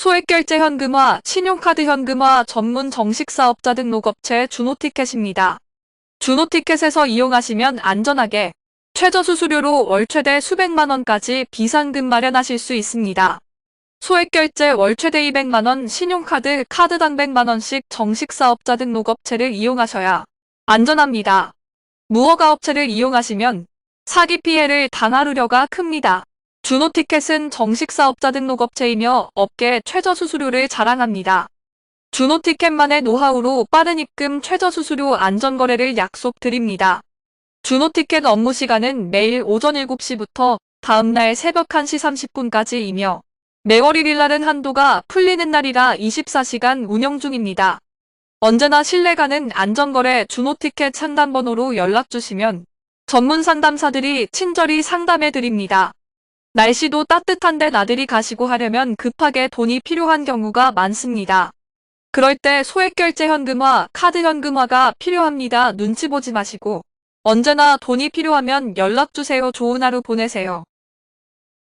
소액결제 현금화, 신용카드 현금화 전문 정식사업자 등록업체 준호티켓입니다. 준호티켓에서 이용하시면 안전하게 최저 수수료로 월 최대 수백만 원까지 비상금 마련하실 수 있습니다. 소액결제 월 최대 200만원, 신용카드, 카드당 100만원씩 정식사업자 등록업체를 이용하셔야 안전합니다. 무허가 업체를 이용하시면 사기 피해를 당할 우려가 큽니다. 준호티켓은 정식 사업자 등록업체이며 업계 최저 수수료를 자랑합니다. 준호티켓만의 노하우로 빠른 입금 최저 수수료 안전거래를 약속드립니다. 준호티켓 업무 시간은 매일 오전 7시부터 다음날 새벽 1시 30분까지이며 매월 1일 날은 한도가 풀리는 날이라 24시간 운영 중입니다. 언제나 신뢰가는 안전거래 준호티켓 상담번호로 연락주시면 전문 상담사들이 친절히 상담해드립니다. 날씨도 따뜻한데 나들이 가시고 하려면 급하게 돈이 필요한 경우가 많습니다. 그럴 때 소액결제 현금화, 카드 현금화가 필요합니다. 눈치 보지 마시고 언제나 돈이 필요하면 연락주세요. 좋은 하루 보내세요.